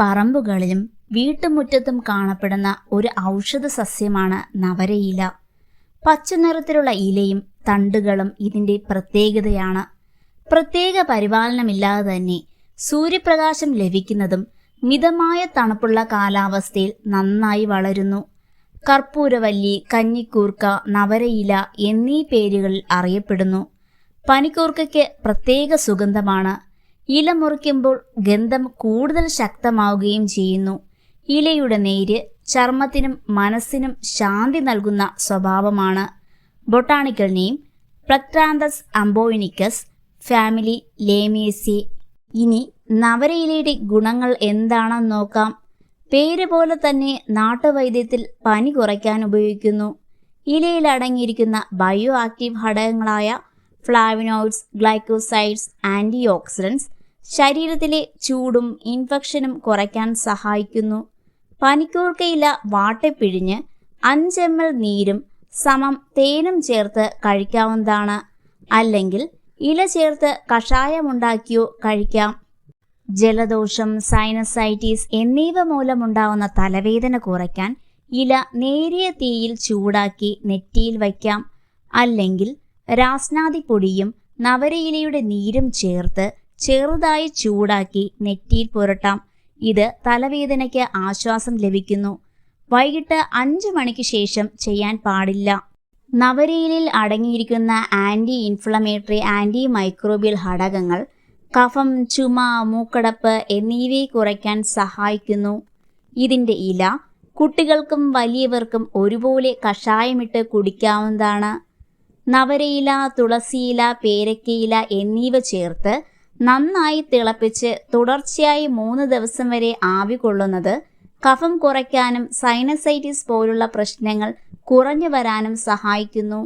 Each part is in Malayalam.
പറമ്പുകളിലും വീട്ടുമുറ്റത്തും കാണപ്പെടുന്ന ഒരു ഔഷധ സസ്യമാണ് നവരയില പച്ചനിറത്തിലുള്ള ഇലയും തണ്ടുകളും ഇതിന്റെ പ്രത്യേകതയാണ്. പ്രത്യേക പരിപാലനമില്ലാതെ തന്നെ സൂര്യപ്രകാശം ലഭിക്കുന്നതും മിതമായ തണുപ്പുള്ള കാലാവസ്ഥയിൽ നന്നായി വളരുന്നു. കർപ്പൂരവല്ലി കഞ്ഞിക്കൂർക്ക നവരയില എന്നീ പേരുകളിൽ അറിയപ്പെടുന്നു. പനിക്കൂർക്കയ്ക്ക് പ്രത്യേക സുഗന്ധമാണ് ഇല മുറിക്കുമ്പോൾ ഗന്ധം കൂടുതൽ ശക്തമാവുകയും ചെയ്യുന്നു. ഇലയുടെ നേര് ചർമ്മത്തിനും മനസ്സിനും ശാന്തി നൽകുന്ന സ്വഭാവമാണ്. Botanical name Plectranthus amboinicus family Lamiaceae. ഇനി നവരയിലയുടെ ഗുണങ്ങൾ എന്താണെന്ന് നോക്കാം. പേര് പോലെ തന്നെ നാട്ടുവൈദ്യത്തിൽ പനി കുറയ്ക്കാൻ ഉപയോഗിക്കുന്നു. ഇലയിൽ അടങ്ങിയിരിക്കുന്ന ബയോ ആക്റ്റീവ് ഘടകങ്ങളായ ഫ്ലാവിനോയിഡ്സ് ഗ്ലൈക്കോസൈഡ്സ് ആന്റി ഓക്സിഡൻസ് ശരീരത്തിലെ ചൂടും ഇൻഫെക്ഷനും കുറയ്ക്കാൻ സഹായിക്കുന്നു. പനിക്കൂർക്കയില വാട്ടിപ്പിഴിഞ്ഞ് അഞ്ച് എം എൽ നീരും സമം തേനും ചേർത്ത് കഴിക്കാവുന്നതാണ്. അല്ലെങ്കിൽ ഇല ചേർത്ത് കഷായമുണ്ടാക്കിയോ കഴിക്കാം. ജലദോഷം സൈനസൈറ്റീസ് എന്നിവ മൂലമുണ്ടാവുന്ന തലവേദന കുറയ്ക്കാൻ ഇല നേരിയ തീയിൽ ചൂടാക്കി നെറ്റിയിൽ വയ്ക്കാം. അല്ലെങ്കിൽ രാസ്നാദി പൊടിയും നവരയിലയുടെ നീരും ചേർത്ത് ചെറുതായി ചൂടാക്കി നെറ്റിയിൽ പുരട്ടാം. ഇത് തലവേദനയ്ക്ക് ആശ്വാസം ലഭിക്കുന്നു. വൈകിട്ട് അഞ്ച് മണിക്ക് ശേഷം ചെയ്യാൻ പാടില്ല. നവരയിലിൽ അടങ്ങിയിരിക്കുന്ന ആന്റി ഇൻഫ്ലമേറ്ററി ആന്റി മൈക്രോബിയൽ ഘടകങ്ങൾ കഫം ചുമ മൂക്കടപ്പ് എന്നിവയെ കുറയ്ക്കാൻ സഹായിക്കുന്നു. ഇതിന്റെ ഇല കുട്ടികൾക്കും വലിയവർക്കും ഒരുപോലെ കഷായമിട്ട് കുടിക്കാവുന്നതാണ്. നവരയില തുളസിയില പേരക്കയില എന്നിവ ചേർത്ത് നന്നായി തിളപ്പിച്ച് തുടർച്ചയായി മൂന്ന് ദിവസം വരെ ആവി കൊള്ളുന്നത് കഫം കുറയ്ക്കാനും സൈനസൈറ്റിസ് പോലുള്ള പ്രശ്നങ്ങൾ കുറഞ്ഞു വരാനും സഹായിക്കുന്നു.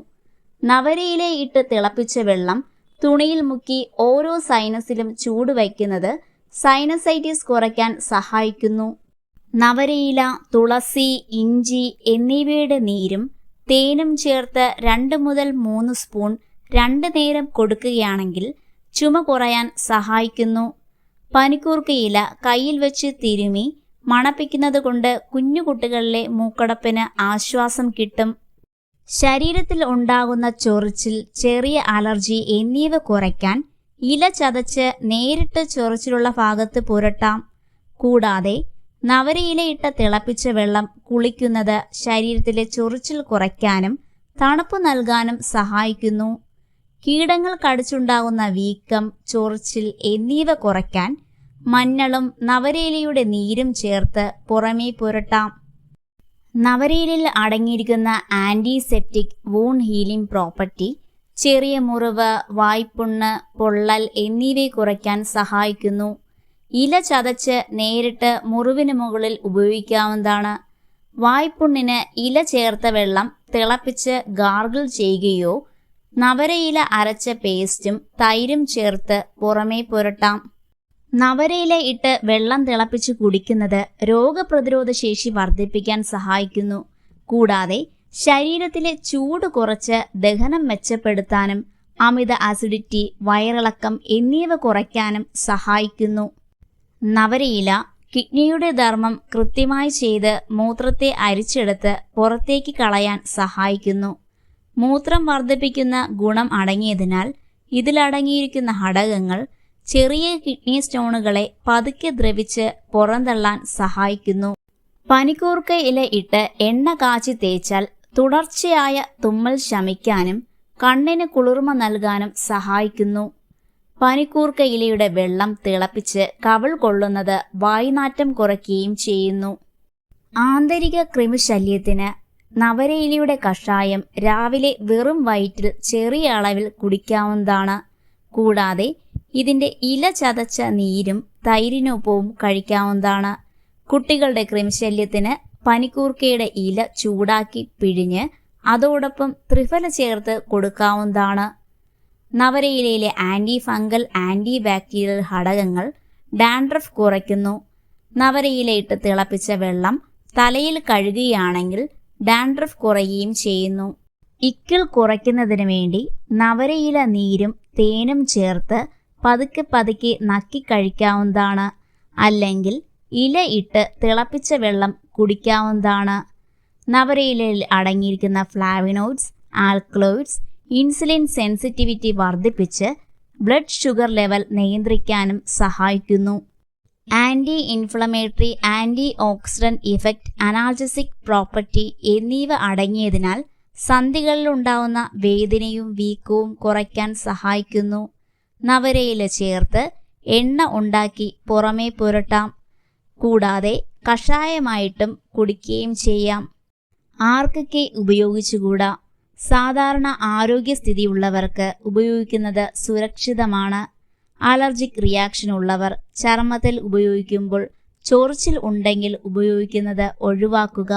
നവരയില ഇട്ട് തിളപ്പിച്ച വെള്ളം തുണിയിൽ മുക്കി ഓരോ സൈനസിലും ചൂട് വയ്ക്കുന്നത് സൈനസൈറ്റിസ് കുറയ്ക്കാൻ സഹായിക്കുന്നു. നവരയില തുളസി ഇഞ്ചി എന്നിവയുടെ നീരും തേനും ചേർത്ത് രണ്ട് മുതൽ മൂന്ന് സ്പൂൺ രണ്ട് നേരം കൊടുക്കുകയാണെങ്കിൽ ചുമ കുറയാൻ സഹായിക്കുന്നു. പനിക്കൂർക്കയില കയ്യിൽ വെച്ച് തിരുമി മണപ്പിക്കുന്നത് കൊണ്ട് കുഞ്ഞുകുട്ടികളിലെ മൂക്കടപ്പിന് ആശ്വാസം കിട്ടും. ശരീരത്തിൽ ഉണ്ടാകുന്ന ചൊറിച്ചിൽ ചെറിയ അലർജി എന്നിവ കുറയ്ക്കാൻ ഇല ചതച്ച് നേരിട്ട് ചൊറിച്ചിലുള്ള ഭാഗത്ത് പുരട്ടാം. കൂടാതെ നവരയിലയിട്ട് തിളപ്പിച്ച വെള്ളം കുളിക്കുന്നത് ശരീരത്തിലെ ചൊറിച്ചിൽ കുറയ്ക്കാനും തണുപ്പ് നൽകാനും സഹായിക്കുന്നു. കീടങ്ങൾ കടിച്ചുണ്ടാകുന്ന വീക്കം ചൊറിച്ചിൽ എന്നിവ കുറയ്ക്കാൻ മഞ്ഞളും നവരയിലയുടെ നീരും ചേർത്ത് പുറമേ പുരട്ടാം. നവരയിലിൽ അടങ്ങിയിരിക്കുന്ന ആന്റിസെപ്റ്റിക് വൂൺ ഹീലിംഗ് പ്രോപ്പർട്ടി ചെറിയ മുറിവ് വായ്പുണ്ണ് പൊള്ളൽ എന്നിവയെ കുറയ്ക്കാൻ സഹായിക്കുന്നു. ഇല ചതച്ച് നേരിട്ട് മുറിവിന് മുകളിൽ ഉപയോഗിക്കാവുന്നതാണ്. വായ്പുണ്ണിന് ഇല ചേർത്ത വെള്ളം തിളപ്പിച്ച് ഗാർഗിൾ ചെയ്യുകയോ നവരയില അരച്ച പേസ്റ്റും തൈരും ചേർത്ത് പുറമേ പുരട്ടാം. നവരയില ഇട്ട് വെള്ളം തിളപ്പിച്ച് കുടിക്കുന്നത് രോഗപ്രതിരോധ ശേഷി വർദ്ധിപ്പിക്കാൻ സഹായിക്കുന്നു. കൂടാതെ ശരീരത്തിലെ ചൂട് കുറച്ച് ദഹനം മെച്ചപ്പെടുത്താനും അമിത അസിഡിറ്റി വയറിളക്കം എന്നിവ കുറയ്ക്കാനും സഹായിക്കുന്നു. നവരയില കിഡ്നിയുടെ ധർമ്മം കൃത്യമായി ചെയ്ത് മൂത്രത്തെ അരിച്ചെടുത്ത് പുറത്തേക്ക് കളയാൻ സഹായിക്കുന്നു. മൂത്രം വർദ്ധിപ്പിക്കുന്ന ഗുണം അടങ്ങിയതിനാൽ ഇതിലടങ്ങിയിരിക്കുന്ന ഘടകങ്ങൾ ചെറിയ കിഡ്നി സ്റ്റോണുകളെ പതുക്കെ ദ്രവിച്ച് പുറന്തള്ളാൻ സഹായിക്കുന്നു. പനിക്കൂർക്ക ഇല ഇട്ട് എണ്ണ കാച്ചി തേച്ചാൽ തുടർച്ചയായ തുമ്മൽ ശമിക്കാനും കണ്ണിന് കുളിർമ നൽകാനും സഹായിക്കുന്നു. പനിക്കൂർക്ക ഇലയുടെ വെള്ളം തിളപ്പിച്ച് കവൾ കൊള്ളുന്നത് വായുനാറ്റം കുറയ്ക്കുകയും ചെയ്യുന്നു. ആന്തരിക കൃമിശല്യത്തിന് നവരയിലയുടെ കഷായം രാവിലെ വെറും വയറ്റിൽ ചെറിയ അളവിൽ കുടിക്കാവുന്നതാണ്. കൂടാതെ ഇതിന്റെ ഇല ചതച്ച നീരും തൈരിനൊപ്പവും കഴിക്കാവുന്നതാണ്. കുട്ടികളുടെ കൃമിശല്യത്തിന് പനിക്കൂർക്കയുടെ ഇല ചൂടാക്കി പിഴിഞ്ഞ് അതോടൊപ്പം ത്രിഫല ചേർത്ത് കൊടുക്കാവുന്നതാണ്. നവരയിലയിലെ ആന്റി ഫംഗൽ ആന്റി ബാക്ടീരിയൽ ഘടകങ്ങൾ ഡാൻഡ്രഫ് കുറയ്ക്കുന്നു. നവരയിലയിട്ട് തിളപ്പിച്ച വെള്ളം തലയിൽ കഴുകുകയാണെങ്കിൽ ഡാൻഡ്രഫ് കുറയുകയും ചെയ്യുന്നു. ഇക്കിൾ കുറയ്ക്കുന്നതിന് വേണ്ടി നവരയില നീരും തേനും ചേർത്ത് പതുക്കെ പതുക്കെ നക്കി കഴിക്കാവുന്നതാണ്. അല്ലെങ്കിൽ ഇല ഇട്ട് തിളപ്പിച്ച വെള്ളം കുടിക്കാവുന്നതാണ്. നവരയിലയിൽ അടങ്ങിയിരിക്കുന്ന ഫ്ലാവിനോയിഡ്സ് ആൽക്കലോയിഡ്സ് ഇൻസുലിൻ സെൻസിറ്റിവിറ്റി വർദ്ധിപ്പിച്ച് ബ്ലഡ് ഷുഗർ ലെവൽ നിയന്ത്രിക്കാനും സഹായിക്കുന്നു. Anti inflammatory anti oxidant effect analgesic property എന്നിവ അടങ്ങിയതിനാൽ സന്ധികളിലുണ്ടാവുന്ന വേദനയും വീക്കവും കുറയ്ക്കാൻ സഹായിക്കുന്നു. നവരയില ചേർത്ത് എണ്ണ ഉണ്ടാക്കി പുറമേ പുരട്ടാം. കൂടാതെ കഷായമായിട്ടും കുടിക്കുകയും ചെയ്യാം. ആർക്കൊക്കെ ഉപയോഗിച്ചുകൂടാ? സാധാരണ ആരോഗ്യസ്ഥിതിയുള്ളവർക്ക് ഉപയോഗിക്കുന്നത് സുരക്ഷിതമാണ്. അലർജിക് റിയാക്ഷൻ ഉള്ളവർ ചർമ്മത്തിൽ ഉപയോഗിക്കുമ്പോൾ ചൊറിച്ചിൽ ഉണ്ടെങ്കിൽ ഉപയോഗിക്കുന്നത് ഒഴിവാക്കുക.